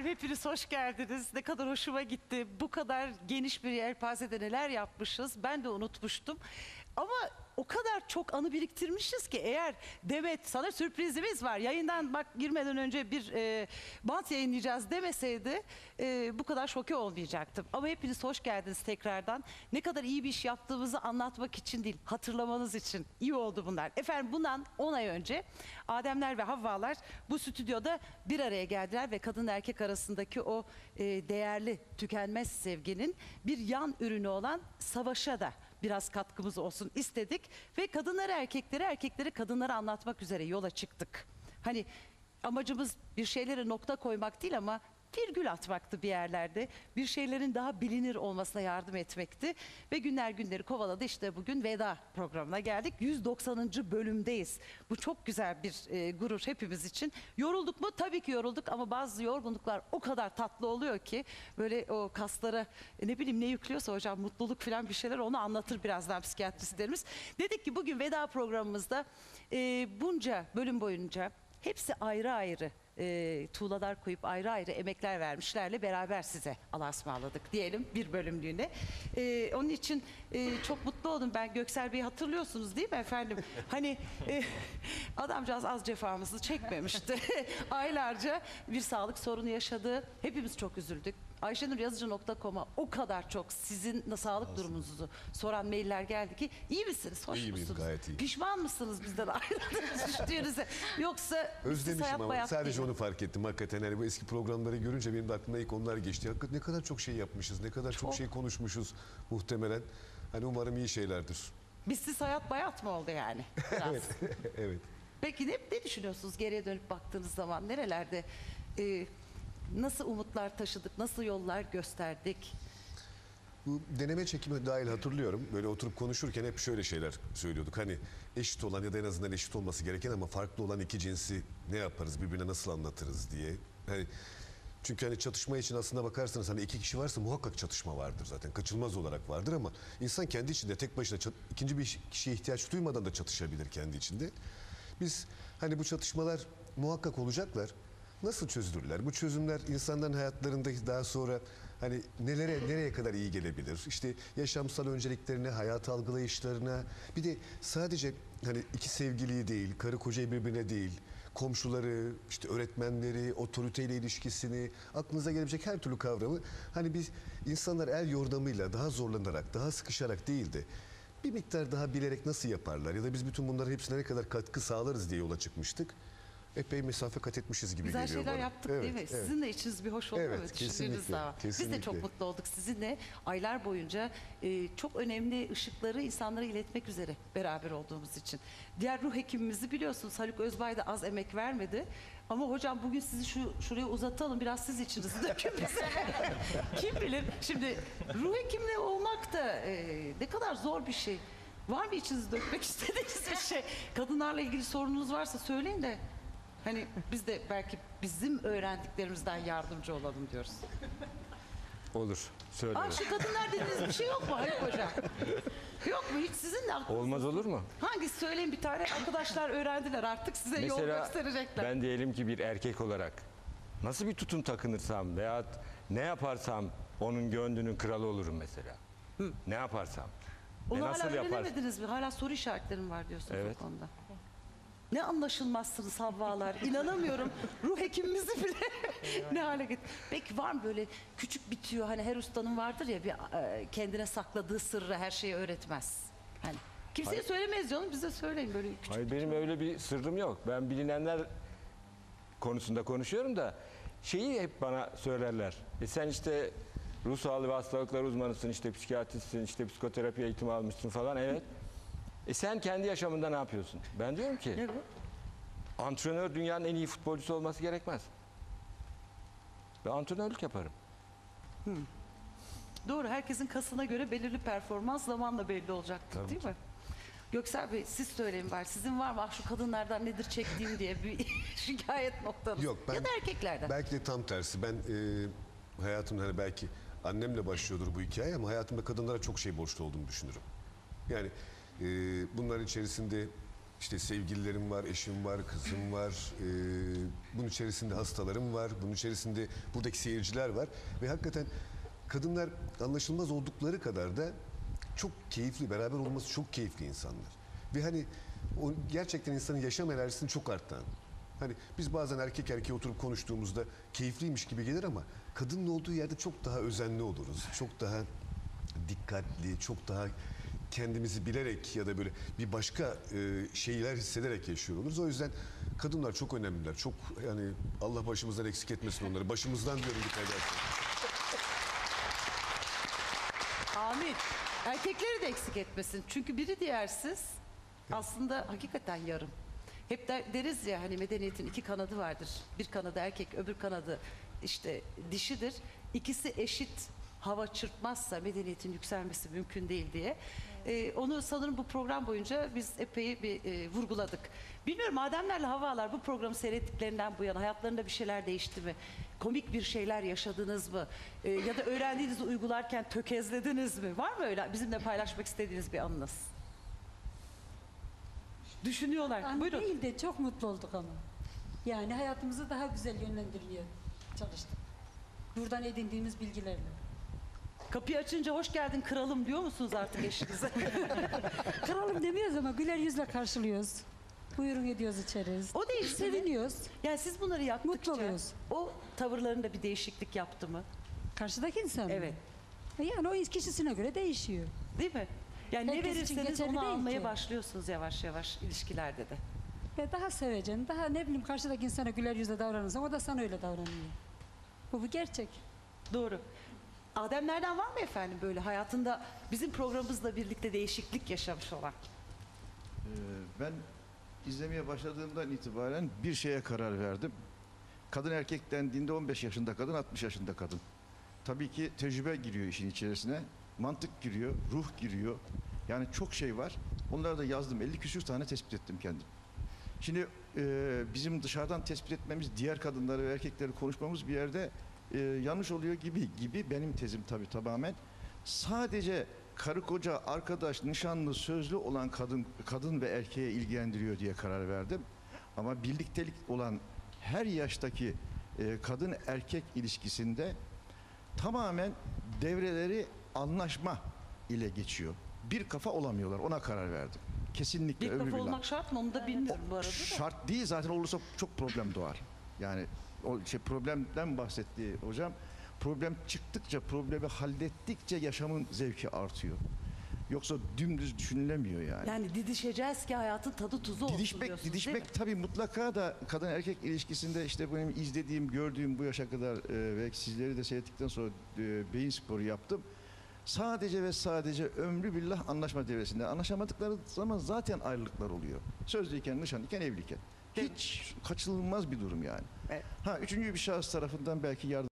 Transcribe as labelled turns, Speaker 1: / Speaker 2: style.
Speaker 1: Efendim hepiniz hoş geldiniz. Ne kadar hoşuma gitti. Bu kadar geniş bir yelpazede neler yapmışız. Ben de unutmuştum. Ama o kadar çok anı biriktirmişiz ki eğer Demet sana sürprizimiz var. Yayından bak girmeden önce bir e, bant yayınlayacağız demeseydi e, bu kadar şoke olmayacaktım. Ama hepiniz hoş geldiniz tekrardan. Ne kadar iyi bir iş yaptığımızı anlatmak için değil, hatırlamanız için iyi oldu bunlar. Efendim bundan 10 ay önce Ademler ve Havvalar bu stüdyoda bir araya geldiler ve kadın erkek arasındaki o e, değerli tükenmez sevginin bir yan ürünü olan savaşa da biraz katkımız olsun istedik ve kadınları erkekleri erkekleri kadınlara anlatmak üzere yola çıktık. Hani amacımız bir şeylere nokta koymak değil ama virgül atmaktı bir yerlerde. Bir şeylerin daha bilinir olmasına yardım etmekti. Ve günler günleri kovaladı. İşte bugün veda programına geldik. 190. bölümdeyiz. Bu çok güzel bir e, gurur hepimiz için. Yorulduk mu? Tabii ki yorulduk ama bazı yorgunluklar o kadar tatlı oluyor ki böyle o kaslara e, ne bileyim ne yüklüyorsa hocam mutluluk falan bir şeyler onu anlatır birazdan psikiyatristlerimiz. Dedik ki bugün veda programımızda e, bunca bölüm boyunca hepsi ayrı ayrı e, tuğlalar koyup ayrı ayrı emekler vermişlerle beraber size Allah'a ısmarladık diyelim bir bölümlüğüne. E, onun için e, çok mutlu oldum ben Göksel Bey'i hatırlıyorsunuz değil mi efendim? Hani e, adamcağız az cefamızı çekmemişti. Aylarca bir sağlık sorunu yaşadı. Hepimiz çok üzüldük. Ayşenuryazıcı.com'a o kadar çok sizin sağlık durumunuzu soran mailler geldi ki iyi misiniz? Hoş
Speaker 2: İyiyim,
Speaker 1: musunuz?
Speaker 2: gayet iyiyim.
Speaker 1: Pişman mısınız bizden ayrıldığınız düştüğünüze? Yoksa siz
Speaker 2: Özlemişim
Speaker 1: hayat
Speaker 2: ama
Speaker 1: bayat
Speaker 2: sadece
Speaker 1: değil.
Speaker 2: onu fark ettim hakikaten. Yani bu eski programları görünce benim de aklımda ilk onlar geçti. Hakikaten ne kadar çok şey yapmışız, ne kadar çok,
Speaker 1: Çok.
Speaker 2: şey konuşmuşuz muhtemelen. Hani umarım iyi şeylerdir.
Speaker 1: Bizsiz hayat bayat mı oldu yani?
Speaker 2: Evet, evet.
Speaker 1: Peki ne, ne düşünüyorsunuz geriye dönüp baktığınız zaman? Nerelerde e, nasıl umutlar taşıdık, nasıl yollar gösterdik?
Speaker 2: Bu deneme çekimi dahil hatırlıyorum. Böyle oturup konuşurken hep şöyle şeyler söylüyorduk. Hani eşit olan ya da en azından eşit olması gereken ama farklı olan iki cinsi ne yaparız, birbirine nasıl anlatırız diye. Hani çünkü hani çatışma için aslında bakarsanız hani iki kişi varsa muhakkak çatışma vardır zaten. Kaçınılmaz olarak vardır ama insan kendi içinde tek başına ikinci bir kişiye ihtiyaç duymadan da çatışabilir kendi içinde. Biz hani bu çatışmalar muhakkak olacaklar. Nasıl çözülürler? Bu çözümler insanların hayatlarında daha sonra hani nelere nereye kadar iyi gelebilir? İşte yaşamsal önceliklerine, hayat algılayışlarına, bir de sadece hani iki sevgiliyi değil, karı kocayı birbirine değil, komşuları, işte öğretmenleri, otoriteyle ilişkisini, aklınıza gelebilecek her türlü kavramı hani biz insanlar el yordamıyla daha zorlanarak, daha sıkışarak değil de bir miktar daha bilerek nasıl yaparlar ya da biz bütün bunların hepsine ne kadar katkı sağlarız diye yola çıkmıştık. Epey mesafe kat etmişiz gibi
Speaker 1: Güzel
Speaker 2: geliyor
Speaker 1: şeyler
Speaker 2: bana.
Speaker 1: yaptık
Speaker 2: Evet,
Speaker 1: değil mi?
Speaker 2: evet.
Speaker 1: Sizin de içiniz bir hoş oldu
Speaker 2: Evet,
Speaker 1: mu?
Speaker 2: Kesinlikle,
Speaker 1: zaman. Biz de
Speaker 2: kesinlikle.
Speaker 1: çok mutlu olduk. Sizinle aylar boyunca e, çok önemli ışıkları insanlara iletmek üzere beraber olduğumuz için. Diğer ruh hekimimizi biliyorsunuz Haluk Özbay da az emek vermedi. Ama hocam bugün sizi şu şuraya uzatalım biraz siz içinizi dökün bize. Kim bilir şimdi ruh hekimliği olmak da e, ne kadar zor bir şey. Var mı içinizi dökmek istediğiniz bir şey? Kadınlarla ilgili sorununuz varsa söyleyin de Hani biz de belki bizim öğrendiklerimizden yardımcı olalım diyoruz.
Speaker 3: Olur. Söyle.
Speaker 1: Aa şu kadınlar dediğiniz bir şey yok mu Haluk Hocam? Yok mu? Hiç sizin de aklınız-
Speaker 3: Olmaz olur mu?
Speaker 1: Hangisi söyleyin bir tane arkadaşlar öğrendiler artık size yol
Speaker 3: Mesela
Speaker 1: gösterecekler.
Speaker 3: ben diyelim ki bir erkek olarak nasıl bir tutum takınırsam veya ne yaparsam onun gönlünün kralı olurum mesela. Ne yaparsam.
Speaker 1: Onu
Speaker 3: Ve
Speaker 1: hala
Speaker 3: nasıl yaparsam.
Speaker 1: öğrenemediniz mi? Hala soru işaretlerim var diyorsunuz
Speaker 3: Evet.
Speaker 1: o konuda. Ne anlaşılmazsınız Havvalar. İnanamıyorum. Ruh hekimimizi bile ne hale get. Peki var mı böyle küçük bitiyor hani her ustanın vardır ya bir e, kendine sakladığı sırrı her şeyi öğretmez. Hani kimseye
Speaker 3: Hayır.
Speaker 1: söylemeyiz canım bize söyleyin böyle küçük.
Speaker 3: Hayır benim öyle bir sırrım yok. Ben bilinenler konusunda konuşuyorum da şeyi hep bana söylerler. E sen işte ruh sağlığı ve hastalıklar uzmanısın, işte psikiyatristsin, işte psikoterapi eğitimi almışsın falan. Evet. E sen kendi yaşamında ne yapıyorsun? Ben diyorum ki
Speaker 1: Ne bu?
Speaker 3: antrenör dünyanın en iyi futbolcusu olması gerekmez. Ben antrenörlük yaparım.
Speaker 1: Doğru herkesin kasına göre belirli performans zamanla belli olacaktır
Speaker 3: Tabii
Speaker 1: değil
Speaker 3: ki.
Speaker 1: mi? Göksel Bey siz söyleyin var. Sizin var mı ah şu kadınlardan nedir çektiğim diye bir şikayet noktanız?
Speaker 2: Yok ben
Speaker 1: ya da erkeklerden.
Speaker 2: Belki de tam tersi. Ben e, hayatımda hani belki annemle başlıyordur bu hikaye ama hayatımda kadınlara çok şey borçlu olduğumu düşünürüm. Yani e, bunların içerisinde işte sevgililerim var, eşim var, kızım var. Ee, bunun içerisinde hastalarım var. Bunun içerisinde buradaki seyirciler var. Ve hakikaten kadınlar anlaşılmaz oldukları kadar da çok keyifli, beraber olması çok keyifli insanlar. Ve hani o gerçekten insanın yaşam enerjisini çok arttan. Hani biz bazen erkek erkeğe oturup konuştuğumuzda keyifliymiş gibi gelir ama kadının olduğu yerde çok daha özenli oluruz. Çok daha dikkatli, çok daha kendimizi bilerek ya da böyle bir başka e, şeyler hissederek yaşıyor oluruz. O yüzden kadınlar çok önemliler. Çok yani Allah başımızdan eksik etmesin onları. Başımızdan diyorum dikkat edersen.
Speaker 1: Amin. Erkekleri de eksik etmesin. Çünkü biri diğersiz aslında hakikaten yarım. Hep der- deriz ya hani medeniyetin iki kanadı vardır. Bir kanadı erkek, öbür kanadı işte dişidir. İkisi eşit hava çırpmazsa medeniyetin yükselmesi mümkün değil diye. Ee, onu sanırım bu program boyunca biz epey bir e, vurguladık. Bilmiyorum Ademlerle Havalar bu programı seyrettiklerinden bu yana hayatlarında bir şeyler değişti mi? Komik bir şeyler yaşadınız mı? Ee, ya da öğrendiğinizi uygularken tökezlediniz mi? Var mı öyle bizimle paylaşmak istediğiniz bir anınız? Düşünüyorlar.
Speaker 4: Anne
Speaker 1: Buyurun.
Speaker 4: değil de çok mutlu olduk ama. Yani hayatımızı daha güzel yönlendirmeye çalıştık. Buradan edindiğimiz bilgilerle.
Speaker 1: Kapıyı açınca hoş geldin kralım diyor musunuz artık eşinize?
Speaker 4: Kralım demiyoruz ama güler yüzle karşılıyoruz. Buyurun ediyoruz içeriz.
Speaker 1: o mi?
Speaker 4: Seviniyoruz.
Speaker 1: Yani siz bunları yaptıkça
Speaker 4: Mutlu oluyoruz.
Speaker 1: o tavırlarında bir değişiklik yaptı mı?
Speaker 4: Karşıdaki insan mı?
Speaker 1: Evet.
Speaker 4: E Yani o kişisine göre değişiyor.
Speaker 1: Değil mi? Yani ne
Speaker 4: Herkes için
Speaker 1: verirseniz
Speaker 4: geçerli
Speaker 1: onu
Speaker 4: değil
Speaker 1: almaya
Speaker 4: ki.
Speaker 1: başlıyorsunuz yavaş yavaş ilişkilerde de.
Speaker 4: Ve daha sevecen, daha ne bileyim karşıdaki insana güler yüzle davranırsan o da sana öyle davranıyor. Bu bir gerçek.
Speaker 1: Doğru. Ademlerden var mı efendim böyle hayatında bizim programımızla birlikte değişiklik yaşamış olan?
Speaker 5: Ee, Ben izlemeye başladığımdan itibaren bir şeye karar verdim. Kadın erkek dendiğinde 15 yaşında kadın, 60 yaşında kadın. Tabii ki tecrübe giriyor işin içerisine. Mantık giriyor, ruh giriyor. Yani çok şey var. Onları da yazdım. 50 küsür tane tespit ettim kendim. Şimdi e, bizim dışarıdan tespit etmemiz, diğer kadınları ve erkekleri konuşmamız bir yerde e, yanlış oluyor gibi gibi benim tezim tabii tamamen. Sadece karı koca, arkadaş, nişanlı, sözlü olan kadın kadın ve erkeğe ilgilendiriyor diye karar verdim. Ama birliktelik olan her yaştaki e, kadın erkek ilişkisinde tamamen devreleri anlaşma ile geçiyor. Bir kafa olamıyorlar. Ona karar verdim. Kesinlikle
Speaker 1: Bir kafa
Speaker 5: billah.
Speaker 1: olmak şart mı onu da bilmiyorum bu arada da.
Speaker 5: Şart değil zaten olursa çok problem doğar. Yani o şey problemden bahsetti hocam. Problem çıktıkça, problemi hallettikçe yaşamın zevki artıyor. Yoksa dümdüz düşünülemiyor yani.
Speaker 1: Yani didişeceğiz ki hayatın tadı tuzu olsun
Speaker 5: Didişmek,
Speaker 1: diyorsunuz değil
Speaker 5: didişmek
Speaker 1: mi?
Speaker 5: tabii mutlaka da kadın erkek ilişkisinde işte benim izlediğim, gördüğüm bu yaşa kadar e, ve sizleri de seyrettikten sonra e, beyin sporu yaptım. Sadece ve sadece ömrü billah anlaşma devresinde. Anlaşamadıkları zaman zaten ayrılıklar oluyor. Sözlüyken, nişanlıyken, evliyken. Hiç kaçınılmaz bir durum yani.
Speaker 1: Evet.
Speaker 5: Ha üçüncü bir şahıs tarafından belki yardım